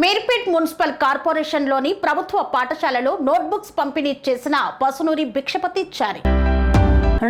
Meerpet municipal కార్పొరేషన్లోని ప్రభుత్వ పాఠశాలలో నోట్బుక్స్ పంపిణీ చేసిన పసునూరి భిక్షపతి చారి.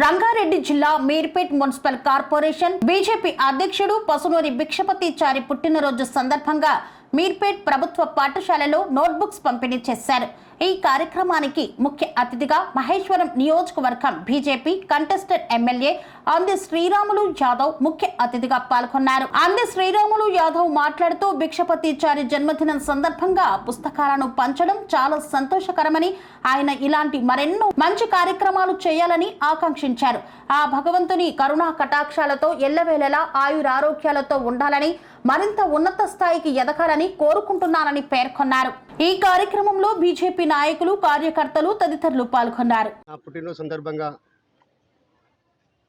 రంగారెడ్డి జిల్లా మీర్పేట్ మున్సిపల్ కార్పొరేషన్ బీజేపీ అధ్యక్షుడు పసునూరి భిక్షపతి చారి పుట్టినరోజు సందర్భంగా మీర్పేట్ ప్రభుత్వ పాఠశాలలో నోట్బుక్స్ పంపిణీ చేశారు. ఈ కార్యక్రమానికి ముఖ్య అతిథిగా మహేశ్వరం నియోజకవర్గం బీజేపీ కంటెస్టెడ్ ఎమ్మెల్యే అంది శ్రీరాములు యాదవ్ ముఖ్య అతిథిగా పాల్గొన్నారు. అంది శ్రీరాములు యాదవ్ మాట్లాడుతూ భిక్షపతిచారి జన్మదినం సందర్భంగా పుస్తకాలను పంచడం చాలా సంతోషకరమని ఆయన ఇలాంటి మరెన్నో మంచి కార్యక్రమాలు చేయాలని ఆకాంక్షించారు. ఆ భగవంతుని కరుణా కటాక్షాలతో ఎల్లవేళలా ఆయురారోగ్యాలతో ఉండాలని మరింత ఉన్నత స్థాయికి ఎదగాలని కోరుకుంటున్నానని పేర్కొన్నారు. ఈ కార్యక్రమంలో బీజేపీ నాయకులు కార్యకర్తలు తదితరులు పాల్గొన్నారు. పుట్టినరోజు సందర్భంగా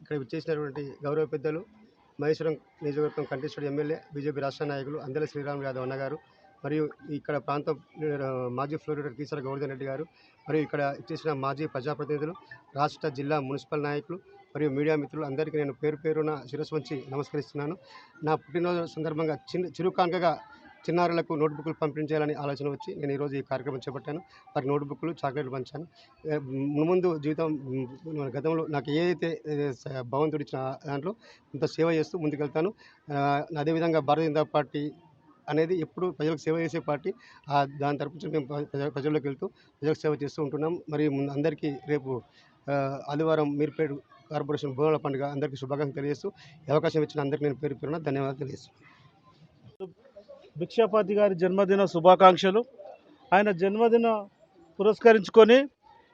ఇక్కడ విచ్చేసినటువంటి గౌరవ పెద్దలు మహేశ్వరం నియోజకవర్గం కంటెస్టెడ్ ఎమ్మెల్యే బీజేపీ రాష్ట్ర నాయకులు అందెల శ్రీరామ్ యాదవ్ అన్న గారు మరియు ఇక్కడ ప్రాంతం మాజీ ఫ్లోరిడర్ కీసర గౌర్ధన్ రెడ్డి గారు మరియు ఇక్కడ ఇచ్చేసిన మాజీ ప్రజాప్రతినిధులు రాష్ట్ర జిల్లా మున్సిపల్ నాయకులు మరియు మీడియా మిత్రులు అందరికీ నేను పేరు పేరున శిరస్సు వంచి నమస్కరిస్తున్నాను. నా పుట్టినరోజు సందర్భంగా చిన్న చిరుకాంకగా చిన్నారులకు నోట్బుక్లు పంపిణీ చేయాలని ఆలోచన వచ్చి నేను ఈరోజు ఈ కార్యక్రమం చేపట్టాను. వారి నోట్బుక్లు చాక్లెట్లు పంచాను. ముందు జీవితం గతంలో నాకు ఏదైతే భగవంతుడు ఇచ్చిన దాంట్లో ఇంత సేవ చేస్తూ ముందుకెళ్తాను. అదేవిధంగా భారతీయ జనతా పార్టీ అనేది ఎప్పుడు ప్రజలకు సేవ చేసే పార్టీ. ఆ దాని తరపు నుంచి మేము ప్రజల్లోకి వెళ్తూ ప్రజలకు సేవ చేస్తూ ఉంటున్నాం. మరియు అందరికీ రేపు ఆ, ఆదివారం పేరు కార్పొరేషన్ బోనాల పండుగ అందరికీ శుభాకాంక్షలు తెలియజేస్తూ అవకాశం ఇచ్చిన అందరికీ నేను పేరు పేరున ధన్యవాదాలు తెలియజేస్తున్నాను భిక్షాపాతి గారి జన్మదిన శుభాకాంక్షలు. ఆయన జన్మదిన పురస్కరించుకొని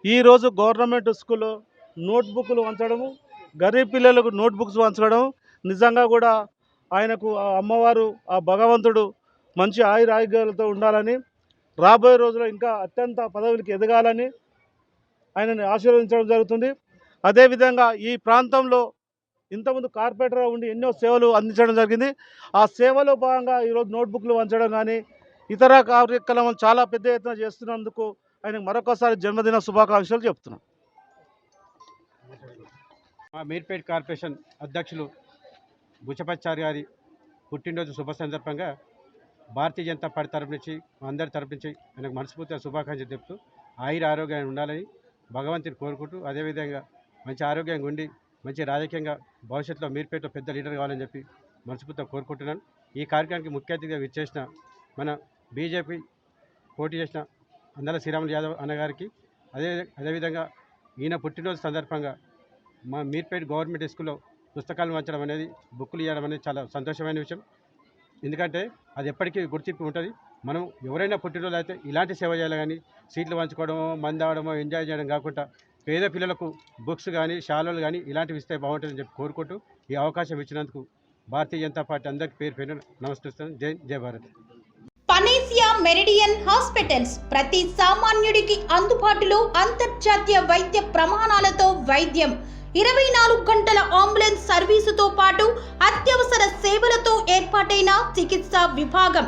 ఈరోజు గవర్నమెంట్ స్కూల్లో నోట్బుక్లు వంచడము గరీబ్ పిల్లలకు నోట్బుక్స్ వంచడం నిజంగా కూడా ఆయనకు ఆ అమ్మవారు ఆ భగవంతుడు మంచి ఆయురారోగ్యాలతో ఉండాలని రాబోయే రోజుల్లో ఇంకా అత్యంత పదవులకి ఎదగాలని ఆయనని ఆశీర్వదించడం జరుగుతుంది. అదేవిధంగా ఈ ప్రాంతంలో ఇంతకుముందు కార్పొరేటర్గా ఉండి ఎన్నో సేవలు అందించడం జరిగింది. ఆ సేవలో భాగంగా ఈరోజు నోట్బుక్లు వంచడం కానీ ఇతర కార్యక్రమాలు చాలా పెద్ద ఎత్తున చేస్తున్నందుకు ఆయనకు మరొకసారి జన్మదిన శుభాకాంక్షలు చెప్తున్నాం. మా మీర్పేట్ కార్పొరేషన్ అధ్యక్షులు బుచ్చపచ్చారి గారి పుట్టినరోజు శుభ సందర్భంగా భారతీయ జనతా పార్టీ తరపు నుంచి అందరి తరపు నుంచి ఆయనకు మనస్ఫూర్తిగా శుభాకాంక్షలు చెప్తూ ఆయుర ఆరోగ్యాన్ని ఉండాలని భగవంతుని కోరుకుంటూ అదేవిధంగా మంచి ఆరోగ్యంగా ఉండి మంచి రాజకీయంగా భవిష్యత్తులో మీర్పేటలో పెద్ద లీడర్ కావాలని చెప్పి మనస్ఫూర్తిగా కోరుకుంటున్నాను. ఈ కార్యక్రమానికి ముఖ్య అతిథిగా విచ్చేసిన మన బీజేపీ పోటీ చేసిన అందల శ్రీరాములు యాదవ్ అన్నగారికి అదే అదేవిధంగా ఈయన పుట్టినరోజు సందర్భంగా మా మీర్పేట్ గవర్నమెంట్ స్కూల్లో పుస్తకాలు మార్చడం అనేది బుక్కులు ఇవ్వడం అనేది చాలా సంతోషమైన విషయం. ఎందుకంటే అది ఎప్పటికీ గుర్తింపు ఉంటుంది. మనం ఎవరైనా పుట్టినరోజు అయితే ఇలాంటి సేవ చేయాలి కానీ సీట్లు పంచుకోవడమో మంది ఎంజాయ్ చేయడం కాకుండా పేద పిల్లలకు బుక్స్ కానీ శాలలు కానీ ఇలాంటివి ఇస్తే బాగుంటుందని చెప్పి కోరుకుంటూ ఈ అవకాశం ఇచ్చినందుకు భారతీయ జనతా పార్టీ అందరికీ పేరు పేరు నమస్కరిస్తాను జై జై భారత్. పనేసియా మెరిడియన్ హాస్పిటల్స్ ప్రతి సామాన్యుడికి అందుబాటులో అంతర్జాతీయ వైద్య ప్రమాణాలతో వైద్యం. ఇరవై నాలుగు గంటల అంబులెన్స్ సర్వీసుతో పాటు అత్యవసర సేవలతో ఏర్పాటైన చికిత్సా విభాగం.